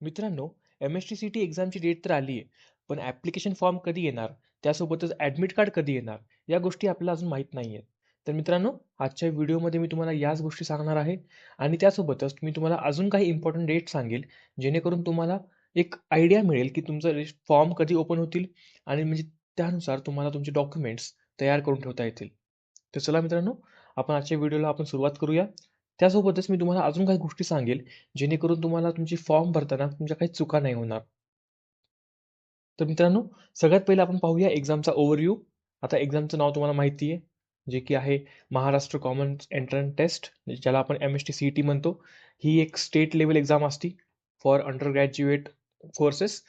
मित्रांनो M S T C T एक्झामची date तर आली आहे पण ॲप्लिकेशन फॉर्म कधी येणार? त्यासोबतच ॲडमिट कार्ड कधी येणार? या गोष्टी आपल्याला अजून माहीत नाही आहेत तर मित्रांनो आजच्या व्हिडिओमध्ये मी तुम्हाला याच गोष्टी सांगणार आहे आणि त्यासोबतच मी तुम्हाला अजून काही इम्पॉर्टंट डेट सांगेल जेणेकरून तुम्हाला एक आयडिया मिळेल की तुमचं फॉर्म कधी ओपन होतील आणि म्हणजे त्यानुसार तुम्हाला तुमचे डॉक्युमेंट्स तयार करून ठेवता येतील. तर चला मित्रांनो आपण आजच्या व्हिडिओला आपण सुरुवात करूया. त्यासोबतच मी तुम्हाला अजून काही गोष्टी सांगेल जेणेकरून तुम्हाला तुमची फॉर्म भरताना तुमच्या काही चुका नाही होणार. तर मित्रांनो सगळ्यात पहिले आपण पाहूया एक्झामचा ओव्हरव्ह्यू आता एक्झामचं नाव तुम्हाला माहिती आहे जे की आहे महाराष्ट्र कॉमन एंट्रन्स टेस्ट ज्याला आपण M S T C E T म्हणतो. ही एक स्टेट लेवल एक्झाम असती फॉर अंडर ग्रॅज्युएट कोर्सेस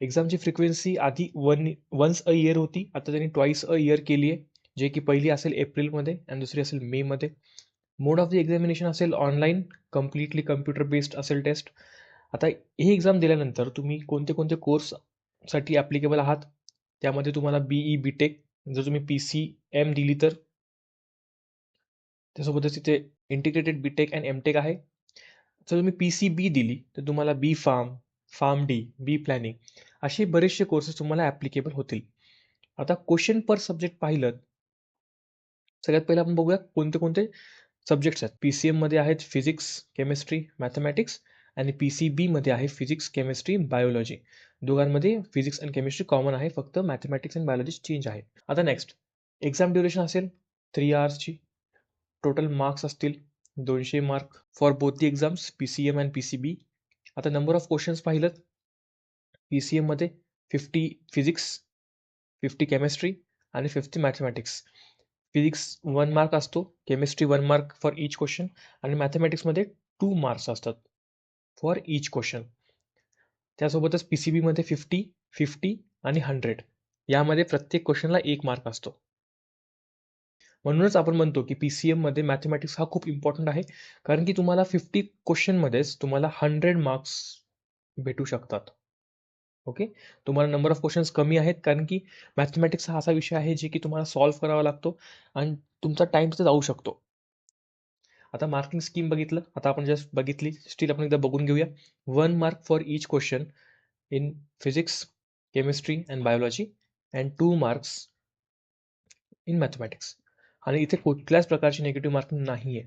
एक्झामची फ्रिक्वेन्सी आधी वन वन्स अ इयर होती. आता त्यांनी ट्वाईस अ इयर केली आहे जे की पहिली असेल एप्रिलमध्ये आणि दुसरी असेल मेमध्ये. मोड ऑफ द एक्झामिनेशन असेल ऑनलाईन कम्प्लिटली कम्प्युटर बेस्ड असेल टेस्ट आता ही एक्झाम दिल्यानंतर तुम्ही कोणते कोणते कोर्ससाठी ॲप्लिकेबल आहात? त्यामध्ये तुम्हाला बी ई बी टेक जर तुम्ही पी सी एम दिली तर? त्यासोबतच तिथे integrated B tech and M tech आहे. जर तुम्ही पी सी बी दिली तर तुम्हाला B pharm pharm D B planning असे बरेचसे कोर्सेस तुम्हाला ॲप्लिकेबल होतील. आता क्वेश्चन पर सब्जेक्ट पाहिलं सगळ्यात पहिलं आपण बघूया कोणते कोणते सब्जेक्ट्स आहेत. पी सी एममध्ये आहेत फिजिक्स केमिस्ट्री मॅथमॅटिक्स आणि पी सी बीमध्ये आहे फिजिक्स केमिस्ट्री बायोलॉजी दोघांमध्ये फिजिक्स अँड केमिस्ट्री कॉमन आहे. फक्त मॅथमॅटिक्स अँड बायोलॉजी चेंज आहे. आता नेक्स्ट एक्झाम ड्युरेशन असेल थ्री आवर्सची टोटल मार्क्स असतील दोनशे mark for both the exams P C M and P C B आता नंबर ऑफ क्वेश्चन्स पाहिलं. पी सी एममध्ये फिफ्टी फिजिक्स फिफ्टी केमिस्ट्री आणि fifty mathematics physics one mark असतो chemistry one mark for each question आणि मॅथमॅटिक्समध्ये two marks असतात for each question त्यासोबतच P C बीमध्ये फिफ्टी फिफ्टी आणि हंड्रेड यामध्ये प्रत्येक क्वेश्चनला एक मार्क असतो. म्हणूनच आपण म्हणतो की पी सी एममध्ये मॅथमॅटिक्स हा खूप इम्पॉर्टंट आहे कारण की तुम्हाला फिफ्टी क्वेश्चनमध्येच तुम्हाला हंड्रेड मार्क्स भेटू शकतात. ओके तुम्हाला नंबर ऑफ क्वेश्चन्स कमी आहेत कारण की मॅथमॅटिक्स हा असा विषय आहे जे की तुम्हाला सॉल्व्ह करावा लागतो आणि तुमचा टाईम तिथे जाऊ शकतो. आता मार्किंग स्कीम बघितलं. आता आपण जस्ट बघितली. स्टील आपण एकदा बघून घेऊया. One mark for each question in physics chemistry and biology and two marks in mathematics आणि इथे कुठल्याच प्रकारची निगेटिव्ह मार्किंग नाही आहे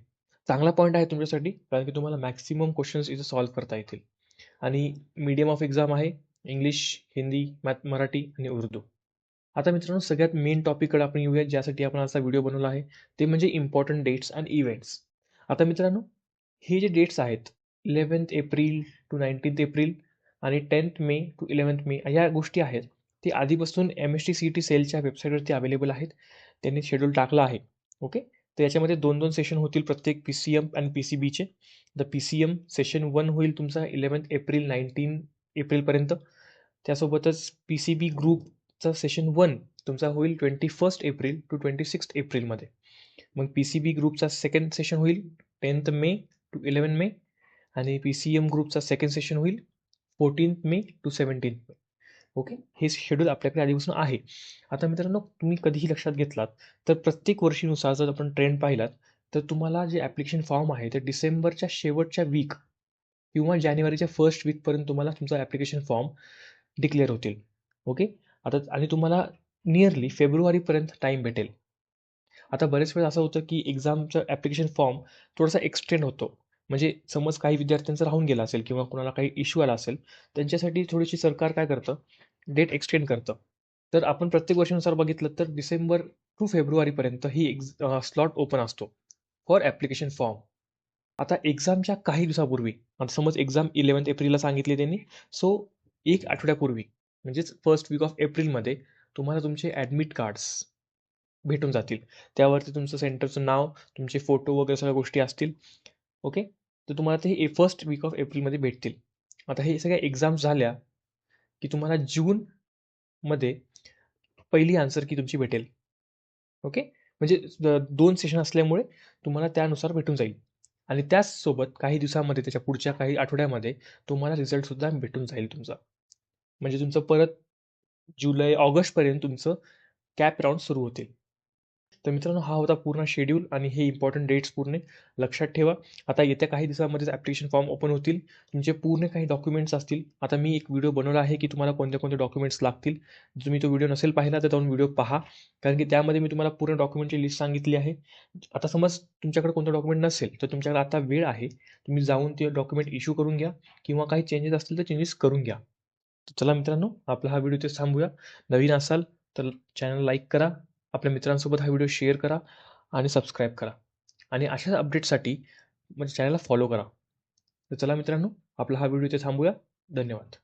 चांगला पॉईंट आहे तुमच्यासाठी कारण की तुम्हाला मॅक्सिमम क्वेश्चन्स इथे सॉल्व्ह करता येतील. आणि मीडियम ऑफ एक्झाम आहे. इंग्लिश हिंदी मॅथ मराठी आणि उर्दू. आता मित्रांनो सगळ्यात मेन टॉपिककडे आपण येऊया ज्यासाठी आपण असा व्हिडिओ बनवला आहे. ते म्हणजे इम्पॉर्टंट डेट्स अँड इव्हेंट्स आता मित्रांनो हे जे डेट्स आहेत eleventh April to nineteenth April आणि tenth May to eleventh May या गोष्टी आहेत ते आधीपासून M S T C T सेलच्या वेबसाईटवरती अवेलेबल आहेत. त्यांनी शेड्यूल टाकला आहे. ओके तर याच्यामध्ये दोन दोन सेशन होतील प्रत्येक पी सी एम आणि पी सी बीचे the P C M session one होईल तुमचा इलेवन्थ एप्रिल नाईन्टीन एप्रिलपर्यंत. त्यासोबतच पी सी बी ग्रुपचा सेशन वन तुमचा होईल twenty first April to twenty six एप्रिलमध्ये. मग पी सी बी ग्रुपचा सेकंड सेशन होईल tenth May to eleven May आणि पी सी एम ग्रुपचा सेकंड सेशन होईल fourteenth May to seventeenth May okay हे शेड्यूल आपल्याकडे आधीपासून आहे. आता मित्रांनो तुम्ही कधीही लक्षात घेतलात तर प्रत्येक वर्षीनुसार जर आपण ट्रेंड पाहिलात तर तुम्हाला जे ॲप्लिकेशन फॉर्म आहे ते डिसेंबरच्या शेवटच्या वीक किंवा जानेवारीच्या फर्स्ट वीकपर्यंत तुम्हाला तुमचा ॲप्लिकेशन फॉर्म डिक्लेअर होतील. ओके आता आणि तुम्हाला नियरली फेब्रुवारीपर्यंत टाईम भेटेल. आता बरेच वेळेस असं होतं की एक्झामचं ॲप्लिकेशन फॉर्म थोडासा एक्सटेंड होतो. म्हणजे समज काही विद्यार्थ्यांचं राहून गेला असेल किंवा कोणाला काही इश्यू आला असेल त्यांच्यासाठी थोडीशी सरकार काय करतं? डेट एक्सटेंड करतं. तर आपण प्रत्येक वर्षानुसार बघितलं तर डिसेंबर टू फेब्रुवारीपर्यंत ही एक्झ स्लॉट ओपन असतो फॉर ॲप्लिकेशन फॉर्म आता एक्झामच्या काही दिवसापूर्वी आता समज एक्झाम इलेवन्थ एप्रिलला सांगितली त्यांनी सो एक आठवड्यापूर्वी म्हणजेच फर्स्ट वीक ऑफ एप्रिलमध्ये तुम्हाला तुमचे ॲडमिट कार्ड्स भेटून जातील. त्यावरती तुमचं सेंटरचं नाव तुमचे फोटो वगैरे सगळ्या गोष्टी असतील. ओके तर तुम्हाला ते फर्स्ट वीक ऑफ एप्रिलमध्ये भेटतील. आता हे सगळ्या एक्झाम्स झाल्या की तुम्हाला जूनमध्ये पहिली आन्सर की तुमची भेटेल. ओके म्हणजे दोन सेशन असल्यामुळे तुम्हाला त्यानुसार भेटून जाईल. आणि त्याचसोबत काही दिवसामध्ये त्याच्या पुढच्या काही आठवड्यामध्ये तुम्हाला रिझल्टसुद्धा भेटून जाईल तुमचा. म्हणजे तुमचं परत जुलै ऑगस्टपर्यंत तुमचं कॅप राऊंड सुरू होतील. तर मित्रांनो हा होता पूर्ण शेड्यूल आणि हे इम्पॉर्टंट डेट्स पूर्ण लक्षात ठेवा. आता येत्या काही दिवसामध्येच ॲप्लिकेशन फॉर्म ओपन होतील. तुमचे पूर्ण काही डॉक्युमेंट्स असतील. आता मी एक व्हिडिओ बनवला आहे की तुम्हाला कोणते कोणते डॉक्युमेंट्स लागतील. जर तुम्ही तो व्हिडिओ नसेल पाहिला तर जाऊन व्हिडिओ पहा. कारण की त्यामध्ये मी तुम्हाला पूर्ण डॉक्युमेंटची लिस्ट सांगितली आहे. आता समज तुमच्याकडे कोणतं डॉक्युमेंट नसेल तर तुमच्याकडे आता वेळ आहे. तुम्ही जाऊन ते डॉक्युमेंट इश्यू करून घ्या किंवा काही चेंजेस असतील तर चेंजेस करून घ्या. चला मित्रांनो आपला हा व्हिडिओ ते थांबूया. नवीन असाल तर चॅनल लाईक करा. आपल्या मित्रांसोबत हा व्हिडिओ शेअर करा आणि सबस्क्राईब करा. आणि अशाच अपडेटसाठी म्हणजे चॅनलला फॉलो करा. तर चला मित्रांनो आपला हा व्हिडिओ इथे थांबूया. धन्यवाद.